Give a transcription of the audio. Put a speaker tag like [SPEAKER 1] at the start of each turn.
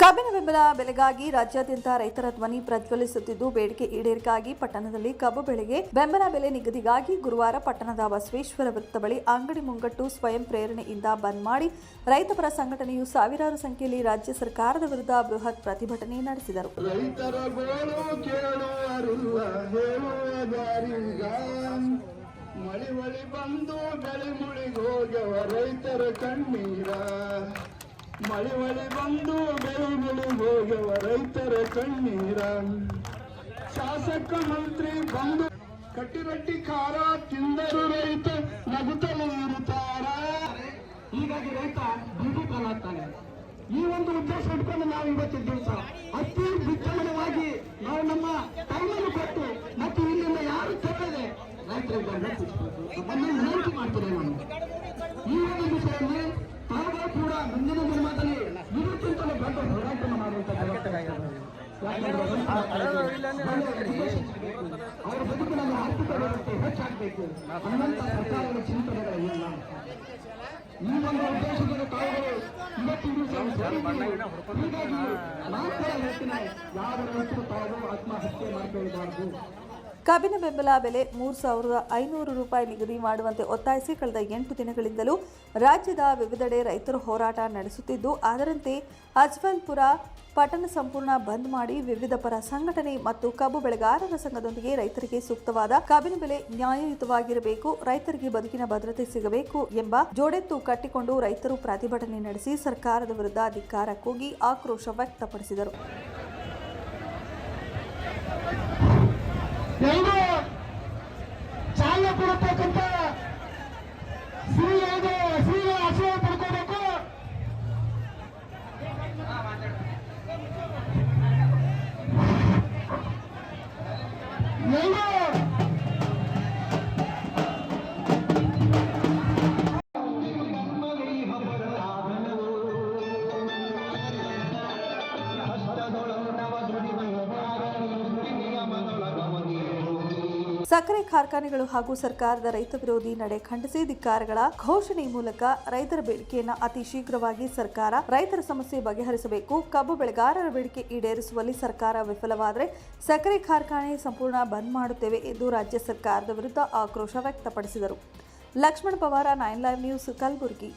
[SPEAKER 1] ಕಬ್ಬಿನ ಬೆಂಬಲ ಬೆಲೆಗಾಗಿ ರಾಜ್ಯಾದ್ಯಂತ ರೈತರ ಧ್ವನಿ ಪ್ರಜ್ವಲಿಸುತ್ತಿದ್ದು, ಬೇಡಿಕೆ ಈಡೇರಿಕೆಗಾಗಿ ಪಟ್ಟಣದಲ್ಲಿ ಕಬ್ಬು ಬೆಳೆಗೆ ಬೆಂಬಲ ಬೆಲೆ ನಿಗದಿಗಾಗಿ ಗುರುವಾರ ಪಟ್ಟಣದ ಬಸವೇಶ್ವರ ವೃತ್ತ ಬಳಿ ಅಂಗಡಿ ಮುಂಗಟ್ಟು ಸ್ವಯಂ ಪ್ರೇರಣೆಯಿಂದ ಬಂದ್ ಮಾಡಿ ರೈತಪರ ಸಂಘಟನೆಯು ಸಾವಿರಾರು ಸಂಖ್ಯೆಯಲ್ಲಿ ರಾಜ್ಯ ಸರ್ಕಾರದ ವಿರುದ್ಧ ಬೃಹತ್ ಪ್ರತಿಭಟನೆ ನಡೆಸಿದರು.
[SPEAKER 2] ಬಂದು ರೈತರ ಕಣ್ಣೀರ. ಮಳಿ ಮಳೆ ಬಂದು ಬೆಳೆ ಮುಳಿಗೋಗ್ಯವ ರೈತರ ಕಣ್ಣೀರ. ಶಾಸಕ ಮಂತ್ರಿ ಬಂದು ಕಟ್ಟಿರಟ್ಟಿ ಖಾರ ತಿಂದರು ರೈತ ನಗುತ್ತಲೇ ಇರುತ್ತಾರ
[SPEAKER 3] ಹೀಗಾಗಿ ರೈತ ಬೀದಿ ಕಾಲಾಗ್ತಾನೆ ಈ ಒಂದು ಉದ್ದೇಶ ಇಟ್ಕೊಂಡು ನಾವು ಇವತ್ತಿನ ದಿವಸ ಅತಿ ವಿಜೃಂಭಣವಾಗಿ ನಾವು ನಮ್ಮ ಟೈಮನ್ನು ಕೊಟ್ಟು ಮತ್ತು ಇಲ್ಲಿಂದ ಯಾರು ತಪ್ಪದೆ ರೈತರಿಗೆ ಮಾಡ್ತಾರೆ ನಾನು. ಈ ಒಂದು ವಿಷಯದಲ್ಲಿ ತಾವು ಕೂಡ ಮುಂದಿನ ದೊಡ್ಡ ಹೋರಾಟವನ್ನು ಮಾಡುವಂತ ಅವರ ಬದುಕಿನಲ್ಲಿ ಆರ್ಥಿಕ ವ್ಯವಸ್ಥೆ ಹೆಚ್ಚಾಗಬೇಕು ಅನ್ನಂತ ಸರ್ಕಾರದ ಚಿಂತನೆಗಳಿಲ್ಲ ಈ ಒಂದು ಉದ್ದೇಶದಿಂದ ತಾವುಗಳು ಇವತ್ತಿನ. ಹೀಗಾಗಿ ನಾಲ್ಕರ ಹೆಚ್ಚಿನ ಯಾವ ರೈತರು ತಾವು ಆತ್ಮಹತ್ಯೆ ಮಾಡ್ಕೊಳ್ಬಾರ್ದು
[SPEAKER 1] ಕಬ್ಬಿನ ಬೆಂಬಲ ಬೆಲೆ ಮೂರು ಸಾವಿರದ ಐನೂರು ರೂಪಾಯಿ ನಿಗದಿ ಮಾಡುವಂತೆ ಒತ್ತಾಯಿಸಿ ಕಳೆದ ಎಂಟು ದಿನಗಳಿಂದಲೂ ರಾಜ್ಯದ ವಿವಿಧೆಡೆ ರೈತರು ಹೋರಾಟ ನಡೆಸುತ್ತಿದ್ದು, ಅದರಂತೆ ಅಜ್ವಲ್ಪುರ ಪಟ್ಟಣ ಸಂಪೂರ್ಣ ಬಂದ್ ಮಾಡಿ ವಿವಿಧ ಪರ ಸಂಘಟನೆ ಮತ್ತು ಕಬ್ಬು ಬೆಳೆಗಾರರ ಸಂಘದೊಂದಿಗೆ ರೈತರಿಗೆ ಸೂಕ್ತವಾದ ಕಬ್ಬಿನ ಬೆಲೆ ನ್ಯಾಯಯುತವಾಗಿರಬೇಕು, ರೈತರಿಗೆ ಬದುಕಿನ ಭದ್ರತೆ ಸಿಗಬೇಕು ಎಂಬ ಜೋಡೆತ್ತು ಕಟ್ಟಿಕೊಂಡು ರೈತರು ಪ್ರತಿಭಟನೆ ನಡೆಸಿ ಸರ್ಕಾರದ ವಿರುದ್ಧ ಅಧಿಕಾರ ಕೂಗಿ ಆಕ್ರೋಶ ವ್ಯಕ್ತಪಡಿಸಿದರು.
[SPEAKER 3] ಎರಡು
[SPEAKER 1] ಸಕ್ಕರೆ ಕಾರ್ಖಾನೆಗಳು ಹಾಗೂ ಸರ್ಕಾರದ ರೈತ ವಿರೋಧಿ ನಡೆ ಖಂಡಿಸಿ ಧಿಕ್ಕಾರಗಳ ಘೋಷಣೆ ಮೂಲಕ ರೈತರ ಬೇಡಿಕೆಯನ್ನು ಅತಿ ಶೀಘ್ರವಾಗಿ ಸರ್ಕಾರ ರೈತರ ಸಮಸ್ಯೆ ಬಗೆಹರಿಸಬೇಕು. ಕಬ್ಬು ಬೆಳೆಗಾರರ ಬೇಡಿಕೆ ಈಡೇರಿಸುವಲ್ಲಿ ಸರ್ಕಾರ ವಿಫಲವಾದರೆ ಸಕ್ಕರೆ ಕಾರ್ಖಾನೆ ಸಂಪೂರ್ಣ ಬಂದ್ ಮಾಡುತ್ತೇವೆ ಎಂದು ರಾಜ್ಯ ಸರ್ಕಾರದ ವಿರುದ್ಧ ಆಕ್ರೋಶ ವ್ಯಕ್ತಪಡಿಸಿದರು. Lakshmana Pawar, nine live news, Kalaburagi.